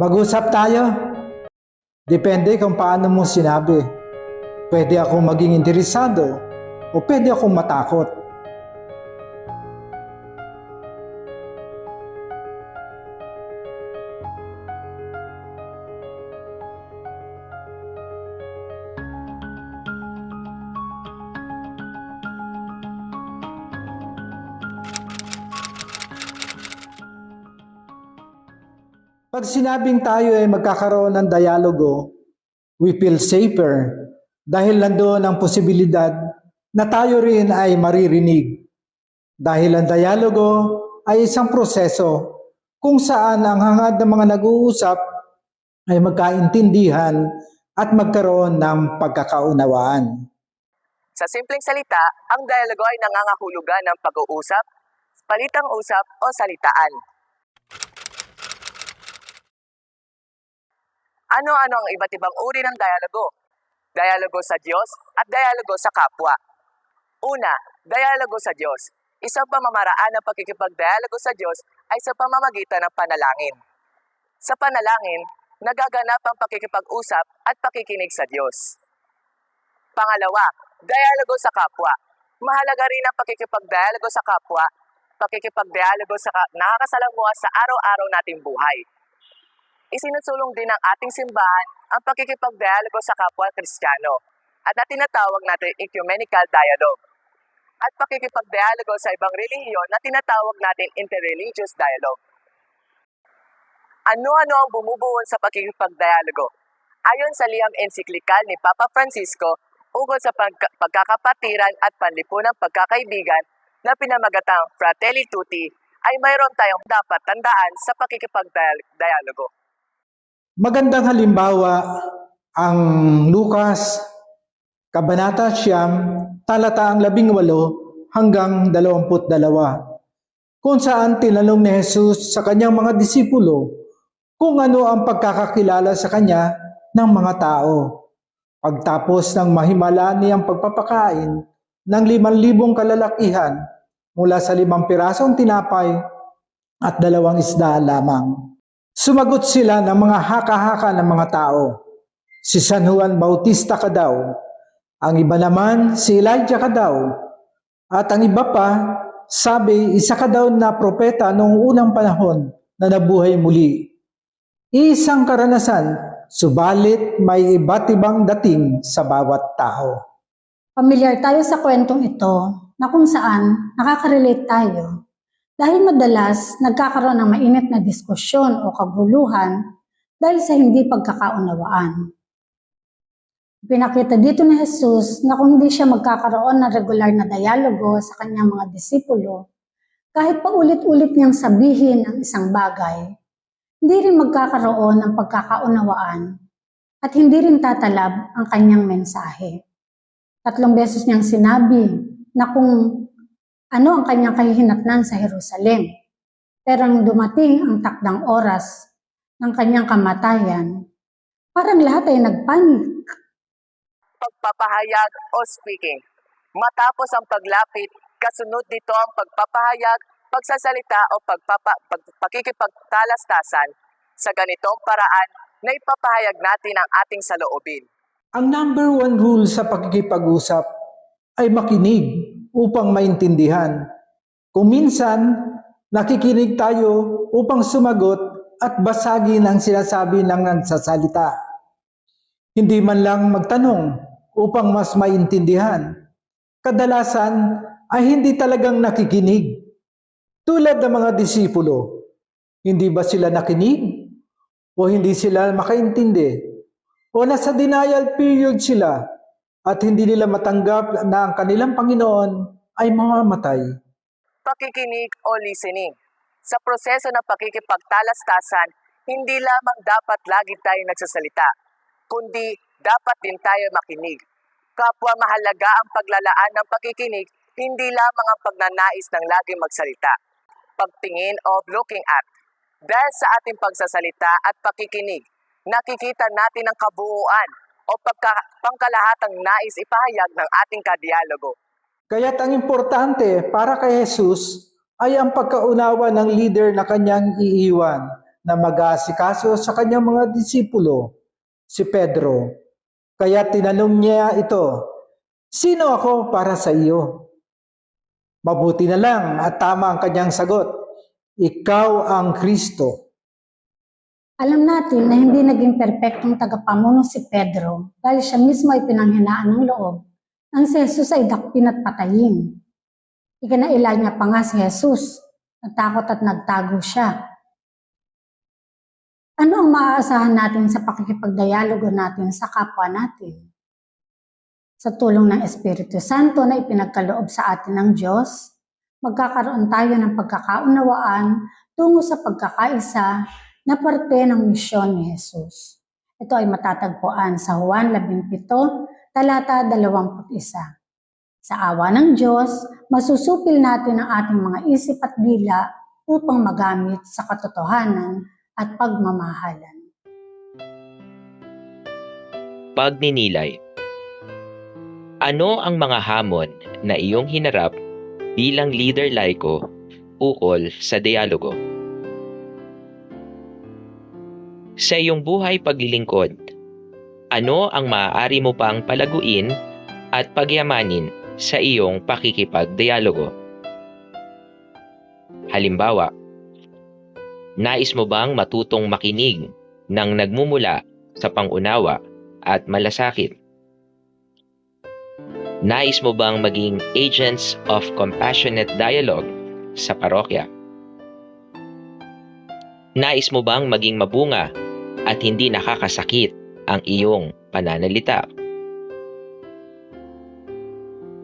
Mag-usap tayo. Depende kung paano mo sinabi. Pwede akong maging interesado o pwede akong matakot. Pag sinabing tayo ay magkakaroon ng dialogo, we feel safer dahil nandoon ang posibilidad na tayo rin ay maririnig. Dahil ang dialogo ay isang proseso kung saan ang hangad ng mga nag-uusap ay magkaintindihan at magkaroon ng pagkakaunawaan. Sa simpleng salita, ang dialogo ay nangangahulugan ng pag-uusap, palitang usap o salitaan. Ano-ano ang iba't ibang uri ng dialogo? Dialogo sa Diyos at dialogo sa kapwa. Una, dialogo sa Diyos. Isang pamamaraan ng pakikipagdialogo sa Diyos ay sa pamamagitan ng panalangin. Sa panalangin, nagaganap ang pakikipag-usap at pakikinig sa Diyos. Pangalawa, dialogo sa kapwa. Mahalaga rin ang pakikipagdialogo sa kapwa, pakikipagdialogo sa ka- nakakasalamuha sa araw-araw nating buhay. Isinusulong din ng ating simbahan ang pakikipagdialogo sa kapwa Kristiyano at na tinatawag natin ecumenical dialogue at pakikipagdialogo sa ibang relihiyon na tinatawag natin interreligious dialogue. Ano-ano ang bumubuon sa pakikipagdialogo? Ayon sa liham ensiklikal ni Papa Francisco ukol sa pagka- pagkakapatiran at panlipunang pagkakaibigan na pinamagatang Fratelli Tutti ay mayroon tayong dapat tandaan sa pakikipagdialogo. Magandang halimbawa ang Lukas, Kabanata Siyam, talata ang labing walo hanggang dalawamput dalawa, kung saan tinanong ni Jesus sa kanyang mga disipulo kung ano ang pagkakakilala sa kanya ng mga tao. Pagtapos ng mahimala niyang pagpapakain ng limang libong kalalakihan mula sa limang pirasong tinapay at dalawang isda lamang. Sumagot sila ng mga haka-haka ng mga tao. Si San Juan Bautista ka daw. Ang iba naman, si Elijah ka daw. At ang iba pa, sabi, isa ka daw na propeta noong unang panahon na nabuhay muli. Isang karanasan, subalit may iba't ibang dating sa bawat tao. Pamilyar tayo sa kwentong ito na kung saan nakaka-relate tayo dahil madalas nagkakaroon ng mainit na diskusyon o kaguluhan dahil sa hindi pagkakaunawaan. Pinakita dito ni Jesus na kung hindi siya magkakaroon ng regular na dialogo sa kanyang mga disipulo, kahit pa ulit-ulit niyang sabihin ang isang bagay, hindi rin magkakaroon ng pagkakaunawaan at hindi rin tatalab ang kanyang mensahe. Tatlong beses niyang sinabi na kung ano ang kanyang kahihinatnan sa Jerusalem. Pero nang dumating ang takdang oras ng kanyang kamatayan, parang lahat ay nagpanik. Pagpapahayag o speaking. Matapos ang paglapit, kasunod dito ang pagpapahayag, pagsasalita o pagpapa, pag, pakikipagtalastasan sa ganitong paraan na ipapahayag natin ang ating saloobin. Ang number one rule sa pakikipag-usap ay makinig upang maintindihan. Kung minsan, nakikinig tayo upang sumagot at basagin ang sinasabi ng nagsasalita. Hindi man lang magtanong upang mas maintindihan. Kadalasan ay hindi talagang nakikinig. Tulad ng mga disipulo, hindi ba sila nakinig? O hindi sila makaintindi? o nasa denial period sila at hindi nila matanggap na ang kanilang Panginoon ay mamamatay. Pakikinig o listening. Sa proseso ng pakikipagtalastasan, hindi lamang dapat lagi tayo nagsasalita, kundi dapat din tayo makinig. Kapwa mahalaga ang paglalaan ng pakikinig, hindi lamang ang pagnanais ng laging magsalita. Pagtingin o looking at. Dahil sa ating pagsasalita at pakikinig, nakikita natin ang kabuuan o pagka, pangkalahatang nais ipahayag ng ating kadialogo. Kaya't ang importante para kay Jesus ay ang pagkaunawa ng leader na kanyang iiwan na mag-aasikaso sa kanyang mga disipulo, si Pedro. Kaya tinanong niya ito, Sino ako para sa iyo? Mabuti na lang at tama ang kanyang sagot. Ikaw ang Kristo. Alam natin na hindi naging perpektong tagapamuno si Pedro dahil siya mismo ay pinanghinaan ng loob nang si Jesus ay dakpin at patayin. Ikinaila niya pa nga si Jesus. Natakot at nagtago siya. Ano ang maaasahan natin sa pakikipagdialogo natin sa kapwa natin? Sa tulong ng Espiritu Santo na ipinagkaloob sa atin ng Diyos, magkakaroon tayo ng pagkakaunawaan tungo sa pagkakaisa na parte ng misyon ni Jesus. Ito ay matatagpuan sa Juan 17, talata 21. Sa awa ng Diyos, masusupil natin ang ating mga isip at dila upang magamit sa katotohanan at pagmamahalan. Pagninilay Ano ang mga hamon na iyong hinarap bilang leader laiko ukol sa dialogo? Sa iyong buhay paglilingkod, ano ang maaari mo pang palaguin at pagyamanin sa iyong pakikipagdialogo? Halimbawa, nais mo bang matutong makinig ng nagmumula sa pangunawa at malasakit? Nais mo bang maging agents of compassionate dialogue sa parokya? Nais mo bang maging mabunga at hindi nakakasakit ang iyong pananalita?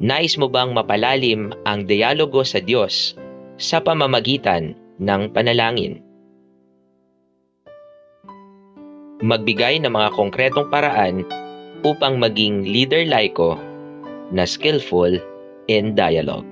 Nais mo bang mapalalim ang dialogo sa Diyos sa pamamagitan ng panalangin? Magbigay ng mga konkretong paraan upang maging leader laiko na skillful in dialogue.